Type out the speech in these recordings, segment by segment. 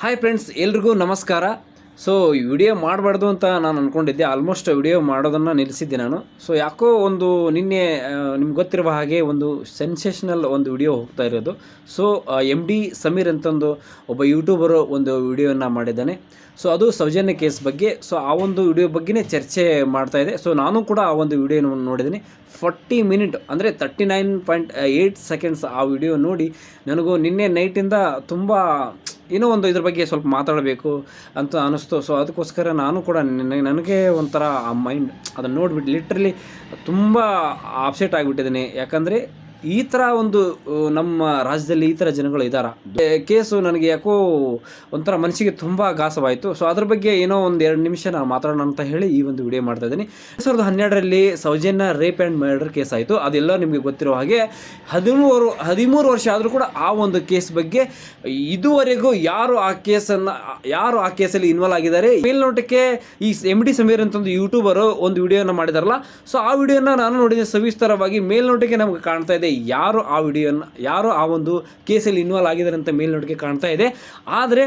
Hi friends ಎಲ್ರಿಗೂ ನಮಸ್ಕಾರ. So video ಮಾಡಬಾರ್ದು ಅಂತ ನಾನು ಅಂದ್ಕೊಂಡಿದ್ದೆ ಆಲ್ಮೋಸ್ಟ್ ವಿಡಿಯೋ ಮಾಡೋದನ್ನು ನಿಲ್ಲಿಸಿದ್ದೆ ನಾನು. ಸೊ ಯಾಕೋ ಒಂದು ನಿನ್ನೆ ನಿಮ್ಗೆ ಗೊತ್ತಿರುವ ಹಾಗೆ ಒಂದು ಸೆನ್ಸೇಷನಲ್ ಒಂದು ವಿಡಿಯೋ ಹೋಗ್ತಾ ಇರೋದು. ಸೊ ಎಂ ಡಿ ಸಮೀರ್ ಅಂತಂದು ಒಬ್ಬ ಯೂಟ್ಯೂಬರು ಒಂದು ವಿಡಿಯೋವನ್ನು ಮಾಡಿದ್ದಾನೆ. ಸೊ ಅದು ಸೌಜನ್ಯ ಕೇಸ್ ಬಗ್ಗೆ. ಸೊ ಆ ಒಂದು ವಿಡಿಯೋ ಬಗ್ಗೆನೇ ಚರ್ಚೆ ಮಾಡ್ತಾ ಇದೆ. ಸೊ ನಾನು ಕೂಡ ಆ ಒಂದು ವಿಡಿಯೋನ ನೋಡಿದ್ದೀನಿ. ಫಾರ್ಟಿ ಮಿನಿಟ್ ಅಂದರೆ thirty nine point eight seconds ಆ ವಿಡಿಯೋ ನೋಡಿ ನನಗೂ ನಿನ್ನೆ ನೈಟಿಂದ ತುಂಬ ಏನೋ ಒಂದು ಇದ್ರ ಬಗ್ಗೆ ಸ್ವಲ್ಪ ಮಾತಾಡಬೇಕು ಅಂತ ಅನಿಸ್ತು. ಸೊ ಅದಕ್ಕೋಸ್ಕರ ನಾನು ಕೂಡ ನನಗೆ ನನಗೆ ಒಂಥರ ಆ ಮೈಂಡ್ ಅದನ್ನು ನೋಡಿಬಿಟ್ಟು ಲಿಟ್ರಲಿ ತುಂಬ ಅಪ್ಸೆಟ್ ಆಗಿಬಿಟ್ಟಿದ್ದೀನಿ. ಯಾಕಂದರೆ ಈ ಥರ ಒಂದು ನಮ್ಮ ರಾಜ್ಯದಲ್ಲಿ ಈ ಥರ ಜನಗಳು ಇದ್ದಾರಾ ಕೇಸು ನನಗೆ ಯಾಕೋ ಒಂಥರ ಮನಸ್ಸಿಗೆ ತುಂಬ ಘಾಸವಾಯಿತು. ಸೊ ಅದ್ರ ಬಗ್ಗೆ ಏನೋ ಒಂದು ಎರಡು ನಿಮಿಷ ನಾನು ಮಾತಾಡೋಣ ಅಂತ ಹೇಳಿ ಈ ಒಂದು ವಿಡಿಯೋ ಮಾಡ್ತಾ ಇದ್ದೀನಿ. ಎರಡು ಸಾವಿರದ ಹನ್ನೆರಡರಲ್ಲಿ Soujanya rape and murder case ಆಯಿತು. ಅದೆಲ್ಲ ನಿಮಗೆ ಗೊತ್ತಿರೋ ಹಾಗೆ ಹದಿಮೂರು ಹದಿಮೂರು ವರ್ಷ ಆದರೂ ಕೂಡ ಆ ಒಂದು ಕೇಸ್ ಬಗ್ಗೆ ಇದುವರೆಗೂ ಯಾರು ಆ ಕೇಸನ್ನು, ಯಾರು ಆ ಕೇಸಲ್ಲಿ ಇನ್ವಾಲ್ವ್ ಆಗಿದ್ದಾರೆ? ಮೇಲ್ನೋಟಕ್ಕೆ ಈ ಎಂ ಡಿ ಸಮೀರ್ ಅಂತ ಒಂದು ಯೂಟ್ಯೂಬರು ಒಂದು ವಿಡಿಯೋನ ಮಾಡಿದಾರಲ್ಲ. ಸೊ ಆ ವಿಡಿಯೋನ ನಾನು ನೋಡಿದ ಸವಿಸ್ತಾರವಾಗಿ. ಮೇಲ್ನೋಟಕ್ಕೆ ನಮಗೆ ಕಾಣ್ತಾ ಇದೆ. ಯಾರು ಆ ವಿಡಿಯೋನ, ಯಾರು ಆ ಒಂದು ಕೇಸಲ್ಲಿ ಇನ್ವಾಲ್ವ್ ಆಗಿದ್ದಾರೆ ಅಂತ ಮೇಲ್ನೋಟಕ್ಕೆ ಕಾಣ್ತಾ ಇದೆ. ಆದರೆ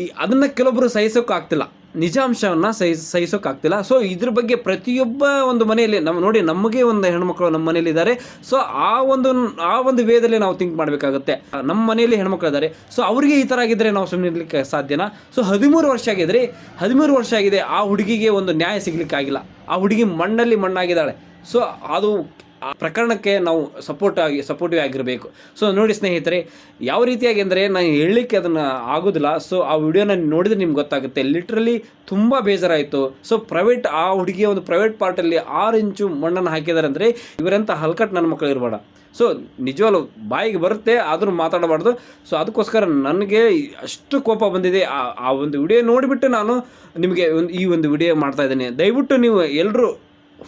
ಈ ಅದನ್ನು ಕೆಲವೊಬ್ಬರು ಸಹಿಸೋಕ್ಕಾಗ್ತಿಲ್ಲ ನಿಜಾಂಶವನ್ನು ಸಹಿ ಸಹಿಸೋಕ್ಕಾಗ್ತಿಲ್ಲ ಸೊ ಇದ್ರ ಬಗ್ಗೆ ಪ್ರತಿಯೊಬ್ಬ ಒಂದು ಮನೆಯಲ್ಲಿ ನಮ್ಮ ನೋಡಿ ನಮಗೆ ಒಂದು ಹೆಣ್ಮಕ್ಳು ನಮ್ಮ ಮನೇಲಿದ್ದಾರೆ ಸೊ ಆ ಒಂದು ಆ ಒಂದು ವೇದಲ್ಲಿ ನಾವು ಥಿಂಕ್ ಮಾಡಬೇಕಾಗುತ್ತೆ. ನಮ್ಮ ಮನೆಯಲ್ಲಿ ಹೆಣ್ಮಕ್ಳು ಇದ್ದಾರೆ ಸೊ ಅವರಿಗೆ ಈ ಥರ ಆಗಿದ್ದರೆ ನಾವು ಸುಮ್ಮನೆ ಇರಲಿಕ್ಕೆ ಸಾಧ್ಯನಾ? ಸೊ ಹದಿಮೂರು ವರ್ಷ ಆಗಿದ್ರೆ, ಹದಿಮೂರು ವರ್ಷ ಆಗಿದೆ, ಆ ಹುಡುಗಿಗೆ ಒಂದು ನ್ಯಾಯ ಸಿಗಲಿಕ್ಕಾಗಿಲ್ಲ ಆ ಹುಡುಗಿ ಮಣ್ಣಲ್ಲಿ ಮಣ್ಣಾಗಿದ್ದಾಳೆ. ಸೊ ಅದು ಆ ಪ್ರಕರಣಕ್ಕೆ ನಾವು ಸಪೋರ್ಟ್ ಆಗಿ ಸಪೋರ್ಟಿವ್ ಆಗಿರಬೇಕು. ಸೊ ನೋಡಿ ಸ್ನೇಹಿತರೆ, ಯಾವ ರೀತಿಯಾಗಿ ಅಂದರೆ ನಾನು ಹೇಳಲಿಕ್ಕೆ ಅದನ್ನು ಆಗೋದಿಲ್ಲ. ಸೊ ಆ ವಿಡಿಯೋನ ನೋಡಿದ್ರೆ ನಿಮ್ಗೆ ಗೊತ್ತಾಗುತ್ತೆ. ಲಿಟ್ರಲಿ ತುಂಬ ಬೇಜಾರಾಯಿತು. ಸೊ ಪ್ರೈವೇಟ್ ಆ ಹುಡುಗಿಯ ಒಂದು ಪ್ರೈವೇಟ್ ಪಾರ್ಟಲ್ಲಿ ಆರು ಇಂಚು ಮಣ್ಣನ್ನು ಹಾಕಿದ್ದಾರೆ ಅಂದರೆ ಇವರಂತ ಹಲ್ಕಟ್ ನನ್ನ ಮಕ್ಕಳು ಇರಬೇಡ. ಸೊ ನಿಜವಾಗ್ಲು ಬಾಯಿಗೆ ಬರುತ್ತೆ, ಆದರೂ ಮಾತಾಡಬಾರ್ದು. ಸೊ ಅದಕ್ಕೋಸ್ಕರ ನನಗೆ ಅಷ್ಟು ಕೋಪ ಬಂದಿದೆ. ಆ ಒಂದು ವಿಡಿಯೋ ನೋಡಿಬಿಟ್ಟು ನಾನು ನಿಮಗೆ ಈ ಒಂದು ವಿಡಿಯೋ ಮಾಡ್ತಾ ಇದ್ದೀನಿ. ದಯವಿಟ್ಟು ನೀವು ಎಲ್ಲರೂ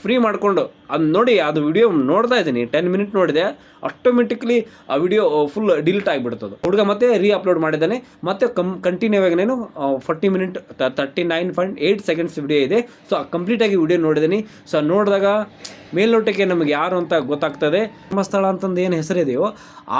ಫ್ರೀ ಮಾಡಿಕೊಂಡು ಅದು ನೋಡಿ, ಅದು ವಿಡಿಯೋ ನೋಡ್ತಾ ಇದ್ದೀನಿ. ಟೆನ್ ಮಿನಿಟ್ ನೋಡಿದೆ. ಆಟೋಮೆಟಿಕ್ಲಿ ಆ ವಿಡಿಯೋ ಫುಲ್ ಡಿಲೀಟ್ ಆಗಿಬಿಡ್ತದೆ. ಹುಡುಗ ಮತ್ತೆ ರೀ ಅಪ್ಲೋಡ್ ಮಾಡಿದ್ದಾನೆ. ಮತ್ತೆ ಕಮ್ ಕಂಟಿನ್ಯೂ ಆಗಿ ನಾನು forty minute thirty nine point eight seconds video ಇದೆ. ಸೊ ಕಂಪ್ಲೀಟಾಗಿ ವಿಡಿಯೋ ನೋಡಿದ್ದೀನಿ. ಸೊ ನೋಡಿದಾಗ ಮೇಲ್ನೋಟಕ್ಕೆ ನಮಗೆ ಯಾರು ಅಂತ ಗೊತ್ತಾಗ್ತದೆ. ಧರ್ಮಸ್ಥಳ ಅಂತಂದು ಏನು ಹೆಸರಿದೆಯೋ,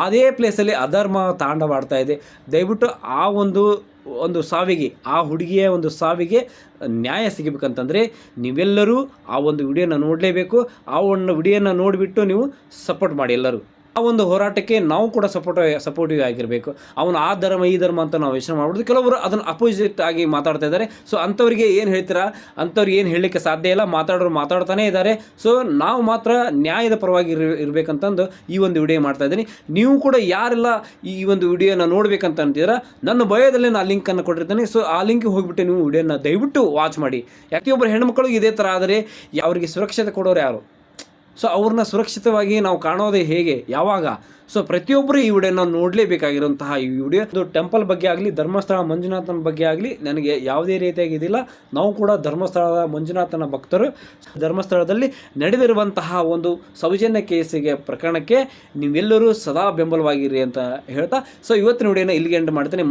ಅದೇ ಪ್ಲೇಸಲ್ಲಿ ಅಧರ್ಮ ತಾಂಡವಾಡ್ತಾ ಇದೆ. ದಯವಿಟ್ಟು ಆ ಒಂದು ಒಂದು ಸಾವಿಗೆ, ಆ ಹುಡುಗಿಯ ಒಂದು ಸಾವಿಗೆ ನ್ಯಾಯ ಸಿಗಬೇಕಂತಂದರೆ ನೀವೆಲ್ಲರೂ ಆ ಒಂದು ವಿಡಿಯೋನ ನೋಡಲೇಬೇಕು. ಆ ಒಂದು ವಿಡಿಯೋನ ನೋಡಿಬಿಟ್ಟು ನೀವು ಸಪೋರ್ಟ್ ಮಾಡಿ ಎಲ್ಲರೂ. ಆ ಒಂದು ಹೋರಾಟಕ್ಕೆ ನಾವು ಕೂಡ ಸಪೋರ್ಟ್ ಸಪೋರ್ಟಿವ್ ಆಗಿರಬೇಕು. ಅವನು ಆ ಧರ್ಮ, ಈ ಧರ್ಮ ಅಂತ ನಾವು ಯೋಚನೆ ಮಾಡ್ಬೋದು. ಕೆಲವರು ಅದನ್ನು ಅಪೋಸಿಟ್ ಆಗಿ ಮಾತಾಡ್ತಾ ಇದ್ದಾರೆ. ಸೊ ಅಂಥವ್ರಿಗೆ ಏನು ಹೇಳ್ತೀರಾ? ಅಂಥವ್ರಿಗೆ ಏನು ಹೇಳಲಿಕ್ಕೆ ಸಾಧ್ಯ ಇಲ್ಲ. ಮಾತಾಡೋರು ಮಾತಾಡ್ತಾನೇ ಇದ್ದಾರೆ. ಸೊ ನಾವು ಮಾತ್ರ ನ್ಯಾಯದ ಪರವಾಗಿ ಇರ ಇರಬೇಕಂತಂದು ಈ ಒಂದು ವಿಡಿಯೋ ಮಾಡ್ತಾ ಇದ್ದೀನಿ. ನೀವು ಕೂಡ ಯಾರೆಲ್ಲ ಈ ಒಂದು ವಿಡಿಯೋನ ನೋಡಬೇಕಂತ ಅಂತಿದ್ದೀರಾ ನನ್ನ ಭಯದಲ್ಲೇ ನಾನು ಲಿಂಕನ್ನು ಕೊಟ್ಟಿರ್ತೀನಿ. ಸೊ ಆ ಲಿಂಕ್ಗೆ ಹೋಗಿಬಿಟ್ಟು ನೀವು ವಿಡಿಯೋನ ದಯವಿಟ್ಟು ವಾಚ್ ಮಾಡಿ. ಪ್ರತಿಯೊಬ್ಬರು ಹೆಣ್ಮಕ್ಳಿಗೆ ಇದೇ ಥರ ಆದರೆ ಅವರಿಗೆ ಸುರಕ್ಷತೆ ಕೊಡೋರು ಯಾರು? ಸೊ ಅವ್ರನ್ನ ಸುರಕ್ಷಿತವಾಗಿ ನಾವು ಕಾಣೋದೇ ಹೇಗೆ? ಯಾವಾಗ? ಸೊ ಪ್ರತಿಯೊಬ್ಬರು ಈ ವಿಡಿಯೋನ ನೋಡಲೇಬೇಕಾಗಿರುವಂತಹ ಈ ವಿಡಿಯೋ. ಇದು ಟೆಂಪಲ್ ಬಗ್ಗೆ ಆಗಲಿ, ಧರ್ಮಸ್ಥಳ ಮಂಜುನಾಥನ ಬಗ್ಗೆ ಆಗಲಿ, ನನಗೆ ಯಾವುದೇ ರೀತಿಯಾಗಿ ಇದಿಲ್ಲ ನಾವು ಕೂಡ ಧರ್ಮಸ್ಥಳದ ಮಂಜುನಾಥನ ಭಕ್ತರು. ಧರ್ಮಸ್ಥಳದಲ್ಲಿ ನಡೆದಿರುವಂತಹ ಒಂದು ಸೌಜನ್ಯ ಕೇಸಿಗೆ ಪ್ರಕರಣಕ್ಕೆ ನೀವೆಲ್ಲರೂ ಸದಾ ಬೆಂಬಲವಾಗಿರಿ ಅಂತ ಹೇಳ್ತಾ. ಸೊ ಇವತ್ತಿನ ವಿಡಿಯೋನ ಇಲ್ಲಿಗೆ ಎಂಡ್ ಮಾಡ್ತೀನಿ.